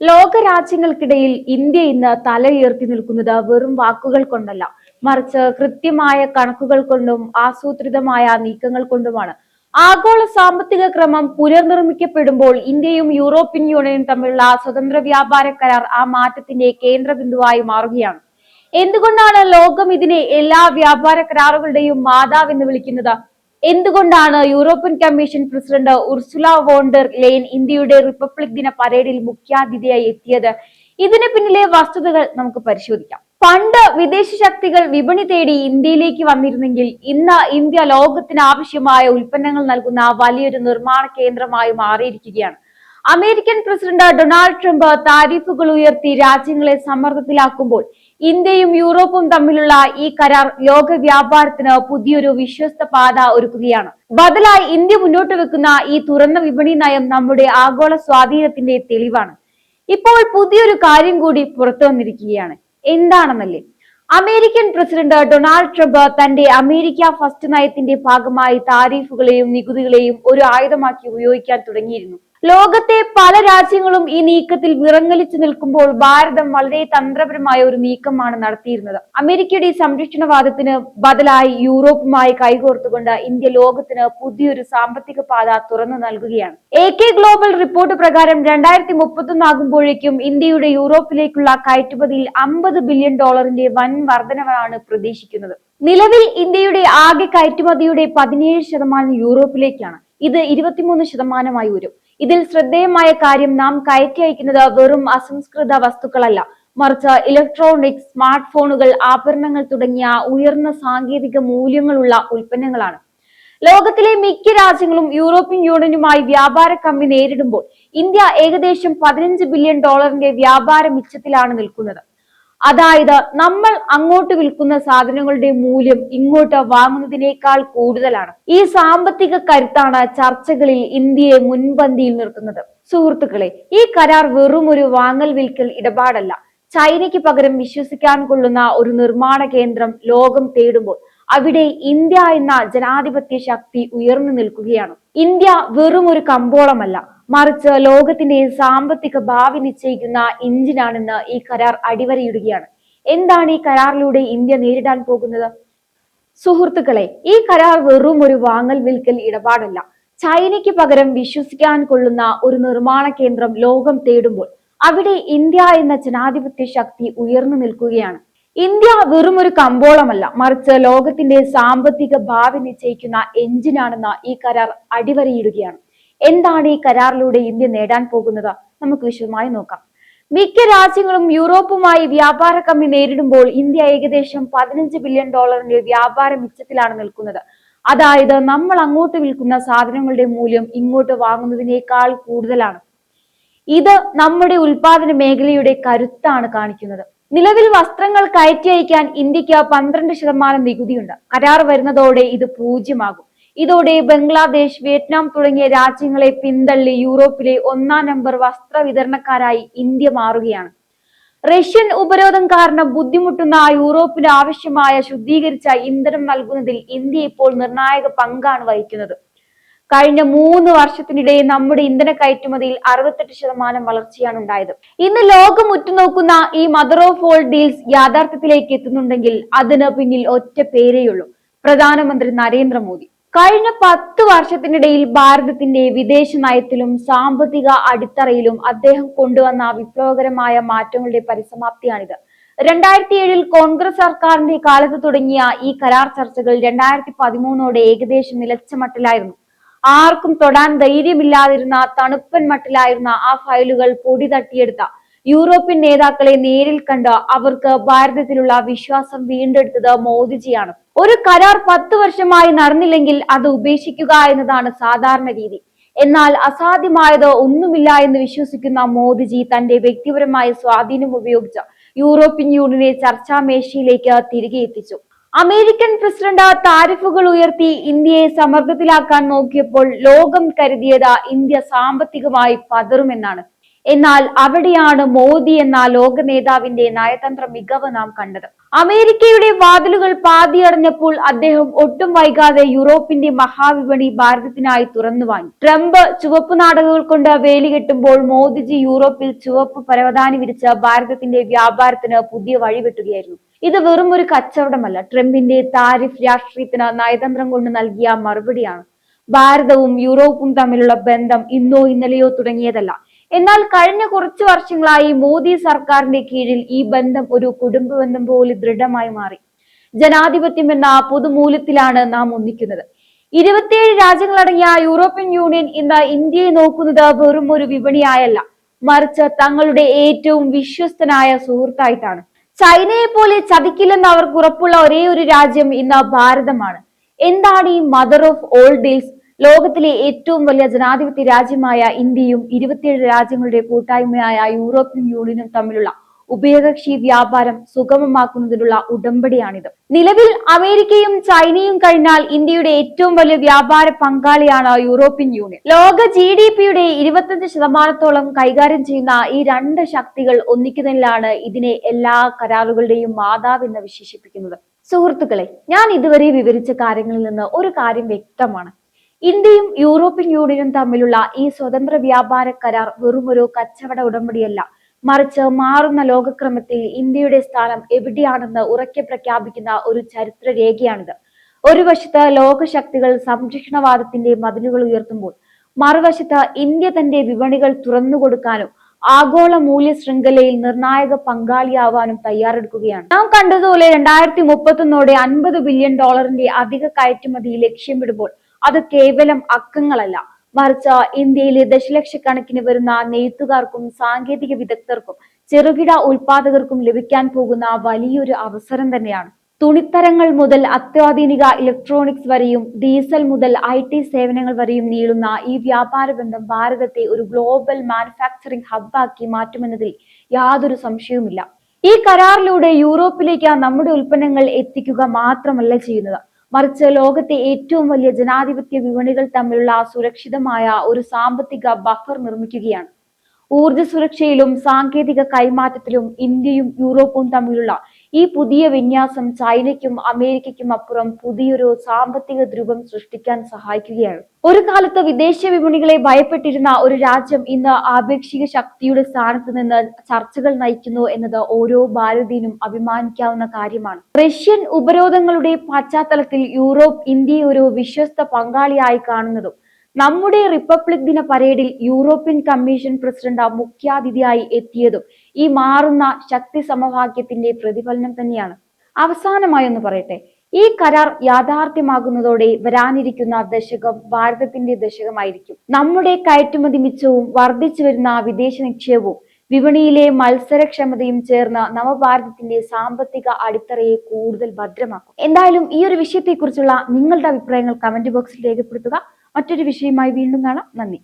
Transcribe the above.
ലോക രാജ്യങ്ങൾക്കിടയിൽ ഇന്ത്യ ഇന്ന് തല ഉയർത്തി നിൽക്കുന്നത് വെറും വാക്കുകൾ കൊണ്ടല്ല. മറിച്ച് കൃത്യമായ കണക്കുകൾ കൊണ്ടും ആസൂത്രിതമായ നീക്കങ്ങൾ കൊണ്ടുമാണ്. ആഗോള സാമ്പത്തിക ക്രമം പുനർനിർമ്മിക്കപ്പെടുമ്പോൾ ഇന്ത്യയും യൂറോപ്യൻ യൂണിയനും തമ്മിലുള്ള സ്വതന്ത്ര വ്യാപാര കരാർ ആ മാറ്റത്തിന്റെ കേന്ദ്ര ബിന്ദുവായി മാറുകയാണ്. എന്തുകൊണ്ടാണ് ലോകം ഇതിനെ എല്ലാ വ്യാപാര കരാറുകളുടെയും മാതാവ് എന്ന് വിളിക്കുന്നത്? എന്തുകൊണ്ടാണ് European commission president Ursula von der Leyen ഇന്ത്യയുടെ റിപ്പബ്ലിക് ദിന പരേഡിൽ മുഖ്യാതിഥിയായി എത്തിയത്? ഇതിന് പിന്നിലെ വസ്തുതകൾ നമുക്ക് പരിശോധിക്കാം. പണ്ട് വിദേശ ശക്തികൾ വിപണി തേടി ഇന്ത്യയിലേക്ക് വന്നിരുന്നെങ്കിൽ ഇന്ന് ഇന്ത്യ ലോകത്തിന് ആവശ്യമായ ഉൽപ്പന്നങ്ങൾ നൽകുന്ന വലിയൊരു നിർമ്മാണ കേന്ദ്രമായി മാറിയിരിക്കുകയാണ്. അമേരിക്കൻ പ്രസിഡന്റ് ഡൊണാൾഡ് ട്രംപ് താരിഫുകൾ ഉയർത്തി രാജ്യങ്ങളെ സമ്മർദ്ദത്തിലാക്കുമ്പോൾ ഇന്ത്യയും യൂറോപ്പും തമ്മിലുള്ള ഈ കരാർ ലോക വ്യാപാരത്തിന് പുതിയൊരു വിശ്വസ്ത പാത ഒരുക്കുകയാണ്. ബദലായി ഇന്ത്യ മുന്നോട്ട് വെക്കുന്ന ഈ തുറന്ന വിപണി നയം നമ്മുടെ ആഗോള സ്വാധീനത്തിന്റെ തെളിവാണ്. ഇപ്പോൾ പുതിയൊരു കാര്യം കൂടി പുറത്തു വന്നിരിക്കുകയാണ്. എന്താണെന്നല്ലേ? അമേരിക്കൻ പ്രസിഡന്റ് ഡൊണാൾഡ് ട്രംപ് തന്റെ അമേരിക്ക ഫസ്റ്റ് നയത്തിന്റെ ഭാഗമായി താരീഫുകളെയും നികുതികളെയും ഒരു ആയുധമാക്കി ഉപയോഗിക്കാൻ തുടങ്ങിയിരുന്നു. ലോകത്തെ പല രാജ്യങ്ങളും ഈ നീക്കത്തിൽ വിറങ്ങലിച്ചു നിൽക്കുമ്പോൾ ഭാരതം വളരെ തന്ത്രപരമായ ഒരു നീക്കമാണ് നടത്തിയിരുന്നത്. അമേരിക്കയുടെ സംരക്ഷണവാദത്തിന് ബദലായി യൂറോപ്പുമായി കൈകോർത്തുകൊണ്ട് ഇന്ത്യ ലോകത്തിന് പുതിയൊരു സാമ്പത്തിക പാത തുറന്നു നൽകുകയാണ്. എ കെ ഗ്ലോബൽ റിപ്പോർട്ട് പ്രകാരം രണ്ടായിരത്തി മുപ്പത്തൊന്നാകുമ്പോഴേക്കും ഇന്ത്യയുടെ യൂറോപ്പിലേക്കുള്ള കയറ്റുമതിയിൽ അമ്പത് ബില്യൺ ഡോളറിന്റെ വൻ വർധനവാണ് പ്രതീക്ഷിക്കുന്നത്. നിലവിൽ ഇന്ത്യയുടെ ആകെ കയറ്റുമതിയുടെ പതിനേഴ് ശതമാനം യൂറോപ്പിലേക്കാണ്. ഇത് ഇരുപത്തിമൂന്ന് ശതമാനമായി വരും. ഇതിൽ ശ്രദ്ധേയമായ കാര്യം നാം കയറ്റി അയക്കുന്നത് വെറും അസംസ്കൃത വസ്തുക്കളല്ല. മറിച്ച് ഇലക്ട്രോണിക്സ് സ്മാർട്ട് ഫോണുകൾ ആഭരണങ്ങൾ തുടങ്ങിയ ഉയർന്ന സാങ്കേതിക മൂല്യങ്ങളുള്ള ഉൽപ്പന്നങ്ങളാണ്. ലോകത്തിലെ മിക്ക രാജ്യങ്ങളും യൂറോപ്യൻ യൂണിയനുമായി വ്യാപാര കമ്മി നേരിടുമ്പോൾ ഇന്ത്യ ഏകദേശം പതിനഞ്ച് ബില്യൺ ഡോളറിന്റെ വ്യാപാര മിച്ചത്തിലാണ് നിൽക്കുന്നത്. അതായത് നമ്മൾ അങ്ങോട്ട് വിൽക്കുന്ന സാധനങ്ങളുടെ മൂല്യം ഇങ്ങോട്ട് വാങ്ങുന്നതിനേക്കാൾ കൂടുതലാണ്. ഈ സാമ്പത്തിക കരുത്താണ് ചർച്ചകളിൽ ഇന്ത്യയെ മുൻപന്തിയിൽ നിർത്തുന്നത്. സുഹൃത്തുക്കളെ ഈ കരാർ വെറും ഒരു വാങ്ങൽ വിൽക്കൽ ഇടപാടല്ല. ചൈനയ്ക്ക് പകരം വിശ്വസിക്കാൻ കൊള്ളുന്ന ഒരു നിർമ്മാണ കേന്ദ്രം ലോകം തേടുമ്പോൾ അവിടെ ഇന്ത്യ എന്ന ജനാധിപത്യ ശക്തി ഉയർന്നു നിൽക്കുകയാണ്. ഇന്ത്യ വെറും ഒരു കമ്പോളമല്ല. മറിച്ച് ലോകത്തിന്റെ സാമ്പത്തിക ഭാവി നിശ്ചയിക്കുന്ന എഞ്ചിനാണെന്ന് ഈ കരാർ അടിവരയിടുകയാണ്. എന്താണ് ഈ കരാറിലൂടെ ഇന്ത്യ നേരിടാൻ പോകുന്നത്? സുഹൃത്തുക്കളെ ഈ കരാർ വെറും ഒരു വാങ്ങൽ വിൽക്കൽ ഇടപാടല്ല. ചൈനയ്ക്ക് പകരം വിശ്വസിക്കാൻ കൊള്ളുന്ന ഒരു നിർമ്മാണ കേന്ദ്രം ലോകം തേടുമ്പോൾ അവിടെ ഇന്ത്യ എന്ന ജനാധിപത്യ ശക്തി ഉയർന്നു നിൽക്കുകയാണ്. ഇന്ത്യ വെറും ഒരു കമ്പോളമല്ല. മറിച്ച് ലോകത്തിന്റെ സാമ്പത്തിക ഭാവി നിശ്ചയിക്കുന്ന എഞ്ചിനാണെന്ന് ഈ കരാർ അടിവരയിടുകയാണ്. എന്താണ് ഈ കരാറിലൂടെ ഇന്ത്യ നേടാൻ പോകുന്നത്? നമുക്ക് വിശദമായി നോക്കാം. മിക്ക രാജ്യങ്ങളും യൂറോപ്പുമായി വ്യാപാര കമ്മി നേരിടുമ്പോൾ ഇന്ത്യ ഏകദേശം പതിനഞ്ച് ബില്യൺ ഡോളറിന്റെ വ്യാപാര മിച്ചത്തിലാണ് നിൽക്കുന്നത്. അതായത് നമ്മൾ അങ്ങോട്ട് വിൽക്കുന്ന സാധനങ്ങളുടെ മൂല്യം ഇങ്ങോട്ട് വാങ്ങുന്നതിനേക്കാൾ കൂടുതലാണ്. ഇത് നമ്മുടെ ഉൽപാദന മേഖലയുടെ കരുത്താണ് കാണിക്കുന്നത്. നിലവിൽ വസ്ത്രങ്ങൾ കയറ്റി അയക്കാൻ ഇന്ത്യയ്ക്ക് പന്ത്രണ്ട് ശതമാനം നികുതിയുണ്ട്. കരാർ വരുന്നതോടെ ഇത് പൂജ്യമാകും. ഇതോടെ ബംഗ്ലാദേശ് വിയറ്റ്നാം തുടങ്ങിയ രാജ്യങ്ങളെ പിന്തള്ളി യൂറോപ്പിലെ ഒന്നാം നമ്പർ വസ്ത്ര വിതരണക്കാരായി ഇന്ത്യ മാറുകയാണ്. റഷ്യൻ ഉപരോധം കാരണം ബുദ്ധിമുട്ടുന്ന യൂറോപ്പിന് ആവശ്യമായ ശുദ്ധീകരിച്ച ഇന്ധനം നൽകുന്നതിൽ ഇന്ത്യ ഇപ്പോൾ നിർണായക പങ്കാണ് വഹിക്കുന്നത്. കഴിഞ്ഞ മൂന്ന് വർഷത്തിനിടെ നമ്മുടെ ഇന്ധന കയറ്റുമതിയിൽ അറുപത്തെട്ട് ശതമാനം വളർച്ചയാണ് ഉണ്ടായത്. ഇന്ന് ലോകം ഉറ്റുനോക്കുന്ന ഈ മദർ ഓഫ് ഓൾ ഡീൽസ് യാഥാർത്ഥ്യത്തിലേക്ക് എത്തുന്നുണ്ടെങ്കിൽ അതിന് പിന്നിൽ ഒറ്റ പേരേയുള്ളൂ പ്രധാനമന്ത്രി നരേന്ദ്രമോദി. കഴിഞ്ഞ പത്ത് വർഷത്തിനിടയിൽ ഭാരതത്തിന്റെ വിദേശ നയത്തിലും സാമ്പത്തിക അടിത്തറയിലും അദ്ദേഹം കൊണ്ടുവന്ന വിപ്ലവകരമായ മാറ്റങ്ങളുടെ പരിസമാപ്തിയാണിത്. രണ്ടായിരത്തി ഏഴിൽ കോൺഗ്രസ് സർക്കാരിന്റെ കാലത്ത് തുടങ്ങിയ ഈ കരാർ ചർച്ചകൾ രണ്ടായിരത്തി പതിമൂന്നോടെ ഏകദേശം നിലച്ച മട്ടിലായിരുന്നു ആർക്കും തൊടാൻ ധൈര്യമില്ലാതിരുന്ന തണുപ്പൻ മട്ടിലായിരുന്ന ആ ഫയലുകൾ പൊടി തട്ടിയെടുത്ത. യൂറോപ്യൻ നേതാക്കളെ നേരിൽ കണ്ട് അവർക്ക് ഭാരതത്തിലുള്ള വിശ്വാസം വീണ്ടെടുത്തത് മോദിജിയാണ്. ഒരു കരാർ പത്ത് വർഷമായി നടന്നില്ലെങ്കിൽ അത് ഉപേക്ഷിക്കുക എന്നതാണ് സാധാരണ രീതി. എന്നാൽ അസാധ്യമായത് ഒന്നുമില്ല എന്ന് വിശ്വസിക്കുന്ന മോദിജി തന്റെ വ്യക്തിപരമായ സ്വാധീനം ഉപയോഗിച്ച് യൂറോപ്യൻ യൂണിയനെ ചർച്ചാമേശയിലേക്ക് തിരികെ എത്തിച്ചു അമേരിക്കൻ പ്രസിഡന്റ് താരിഫുകൾ ഉയർത്തി ഇന്ത്യയെ സമ്മർദ്ദത്തിലാക്കാൻ നോക്കിയപ്പോൾ ലോകം കരുതിയത് ഇന്ത്യ സാമ്പത്തികമായി പതറുമെന്നാണ്. എന്നാൽ അവിടെയാണ് മോദി എന്ന ലോക നേതാവിന്റെ നയതന്ത്ര മികവ് നാം കണ്ടത്. അമേരിക്കയുടെ വാതിലുകൾ പാതിയടഞ്ഞപ്പോൾ അദ്ദേഹം ഒട്ടും വൈകാതെ യൂറോപ്പിന്റെ മഹാവിപണി ഭാരതത്തിനായി തുറന്നു വാങ്ങി. ട്രംപ് ചുവപ്പ് നാടകങ്ങൾ കൊണ്ട് വേലി കെട്ടുമ്പോൾ മോദിജി യൂറോപ്പിൽ ചുവപ്പ് പരവതാനി വിരിച്ച ഭാരതത്തിന്റെ വ്യാപാരത്തിന് പുതിയ വഴിവെട്ടുകയായിരുന്നു. ഇത് വെറും ഒരു കച്ചവടമല്ല. ട്രംപിന്റെ താരിഫ് രാഷ്ട്രീയത്തിന് നയതന്ത്രം കൊണ്ട് നൽകിയ മറുപടിയാണ്. ഭാരതവും യൂറോപ്പും തമ്മിലുള്ള ബന്ധം ഇന്നോ ഇന്നലെയോ തുടങ്ങിയതല്ല. എന്നാൽ കഴിഞ്ഞ കുറച്ചു വർഷങ്ങളായി മോദി സർക്കാരിന്റെ കീഴിൽ ഈ ബന്ധം ഒരു കുടുംബ ബന്ധം പോലെ ദൃഢമായി മാറി. ജനാധിപത്യം എന്ന പൊതുമൂല്യത്തിലാണ് നാം ഒന്നിക്കുന്നത്. ഇരുപത്തിയേഴ് രാജ്യങ്ങളടങ്ങിയ യൂറോപ്യൻ യൂണിയൻ ഇന്ന് ഇന്ത്യയെ നോക്കുന്നത് വെറും ഒരു വിപണിയായല്ല. മറിച്ച് തങ്ങളുടെ ഏറ്റവും വിശ്വസ്തനായ സുഹൃത്തായിട്ടാണ്. ചൈനയെ പോലെ ചതിക്കില്ലെന്ന് അവർക്ക് ഉറപ്പുള്ള ഒരേ ഒരു രാജ്യം ഇന്ന് ഭാരതമാണ്. എന്താണ് ഈ മദർ ഓഫ് ഓൾഡ് ഡീൽസ് ലോകത്തിലെ ഏറ്റവും വലിയ ജനാധിപത്യ രാജ്യമായ ഇന്ത്യയും ഇരുപത്തിയേഴ് രാജ്യങ്ങളുടെ കൂട്ടായ്മയായ യൂറോപ്യൻ യൂണിയനും തമ്മിലുള്ള ഉഭയകക്ഷി വ്യാപാരം സുഗമമാക്കുന്നതിനുള്ള ഉടമ്പടിയാണിത്. നിലവിൽ അമേരിക്കയും ചൈനയും കഴിഞ്ഞാൽ ഇന്ത്യയുടെ ഏറ്റവും വലിയ വ്യാപാര പങ്കാളിയാണ് യൂറോപ്യൻ യൂണിയൻ. ലോക ജി ഡി പിയുടെ ഇരുപത്തഞ്ച് ശതമാനത്തോളം കൈകാര്യം ചെയ്യുന്ന ഈ രണ്ട് ശക്തികൾ ഒന്നിക്കുന്നതിലാണ് ഇതിനെ എല്ലാ കരാറുകളുടെയും മാതാവ് എന്ന് വിശേഷിപ്പിക്കുന്നത്. സുഹൃത്തുക്കളെ ഞാൻ ഇതുവരെ വിവരിച്ച കാര്യങ്ങളിൽ നിന്ന് ഒരു കാര്യം വ്യക്തമാണ്. ഇന്ത്യയും യൂറോപ്യൻ യൂണിയനും തമ്മിലുള്ള ഈ സ്വതന്ത്ര വ്യാപാര കരാർ വെറുമൊരു കച്ചവട ഉടമ്പടിയല്ല. മറിച്ച് മാറുന്ന ലോകക്രമത്തിൽ ഇന്ത്യയുടെ സ്ഥാനം എവിടെയാണെന്ന് ഉറക്കെ പ്രഖ്യാപിക്കുന്ന ഒരു ചരിത്ര രേഖയാണിത് ഒരു വശത്ത് ലോകശക്തികൾ സംരക്ഷണവാദത്തിന്റെ മതിലുകൾ ഉയർത്തുമ്പോൾ മറുവശത്ത് ഇന്ത്യ തന്റെ വിപണികൾ തുറന്നുകൊടുക്കാനും ആഗോള മൂല്യ ശൃംഖലയിൽ നിർണായക പങ്കാളിയാവാനും തയ്യാറെടുക്കുകയാണ്. നാം കണ്ടതുപോലെ രണ്ടായിരത്തി മുപ്പത്തൊന്നോടെ അൻപത് ബില്യൺ ഡോളറിന്റെ അധിക കയറ്റുമതി ലക്ഷ്യമിടുമ്പോൾ അത് കേവലം അക്കങ്ങളല്ല. മറിച്ച് ഇന്ത്യയിലെ ദശലക്ഷക്കണക്കിന് വരുന്ന നെയ്ത്തുകാർക്കും സാങ്കേതിക വിദഗ്ധർക്കും ചെറുകിട ഉൽപാദകർക്കും ലഭിക്കാൻ പോകുന്ന വലിയൊരു അവസരം തന്നെയാണ്. തുണിത്തരങ്ങൾ മുതൽ അത്യാധുനിക ഇലക്ട്രോണിക്സ് വരെയും ഡീസൽ മുതൽ ഐ ടി സേവനങ്ങൾ വരെയും നീളുന്ന ഈ വ്യാപാര ബന്ധം ഭാരതത്തെ ഒരു ഗ്ലോബൽ മാനുഫാക്ചറിംഗ് ഹബ്ബാക്കി മാറ്റുമെന്നതിൽ യാതൊരു സംശയവുമില്ല. ഈ കരാറിലൂടെ യൂറോപ്പിലേക്ക് നമ്മുടെ ഉൽപ്പന്നങ്ങൾ എത്തിക്കുക മാത്രമല്ല ചെയ്യുന്നത്. മറിച്ച് ലോകത്തെ ഏറ്റവും വലിയ ജനാധിപത്യ വിപണികൾ തമ്മിലുള്ള സുരക്ഷിതമായ ഒരു സാമ്പത്തിക ബഫർ നിർമ്മിക്കുകയാണ്. ഊർജ സുരക്ഷയിലും സാങ്കേതിക കൈമാറ്റത്തിലും ഇന്ത്യയും യൂറോപ്പും തമ്മിലുള്ള ഈ പുതിയ വിന്യാസം ചൈനയ്ക്കും അമേരിക്കയ്ക്കും അപ്പുറം പുതിയൊരു സാമ്പത്തിക ധ്രുവം സൃഷ്ടിക്കാൻ സഹായിക്കുകയാണ്. ഒരു കാലത്ത് വിദേശ വിപണികളെ ഭയപ്പെട്ടിരുന്ന ഒരു രാജ്യം ഇന്ന് ആപേക്ഷിക ശക്തിയുടെ സ്ഥാനത്ത് നിന്ന് ചർച്ചകൾ നയിക്കുന്നു എന്നത് ഓരോ ഭാരതീയനും അഭിമാനിക്കാവുന്ന കാര്യമാണ്. റഷ്യൻ ഉപരോധങ്ങളുടെ പശ്ചാത്തലത്തിൽ യൂറോപ്പ് ഇന്ത്യയെ ഒരു വിശ്വസ്ത പങ്കാളിയായി കാണുന്നതും നമ്മുടെ റിപ്പബ്ലിക് ദിന പരേഡിൽ യൂറോപ്യൻ കമ്മീഷൻ പ്രസിഡന്റ് മുഖ്യാതിഥിയായി എത്തിയതും ഈ മാറുന്ന ശക്തി സമവാക്യത്തിന്റെ പ്രതിഫലനം തന്നെയാണ്. അവസാനമായി ഒന്ന് പറയട്ടെ. ഈ കരാർ യാഥാർത്ഥ്യമാകുന്നതോടെ വരാനിരിക്കുന്ന ദശകം ഭാരതത്തിന്റെ ദശകമായിരിക്കും. നമ്മുടെ കയറ്റുമതി മിച്ചവും വർദ്ധിച്ചു വരുന്ന വിദേശ നിക്ഷേപവും വിപണിയിലെ മത്സരക്ഷമതയും ചേർന്ന നവഭാരതത്തിന്റെ സാമ്പത്തിക അടിത്തറയെ കൂടുതൽ ഭദ്രമാക്കും. എന്തായാലും ഈ ഒരു വിഷയത്തെക്കുറിച്ചുള്ള നിങ്ങളുടെ അഭിപ്രായങ്ങൾ കമന്റ് ബോക്സിൽ രേഖപ്പെടുത്തുക. മറ്റൊരു വിഷയമായി വീണ്ടും കാണാം. നന്ദി.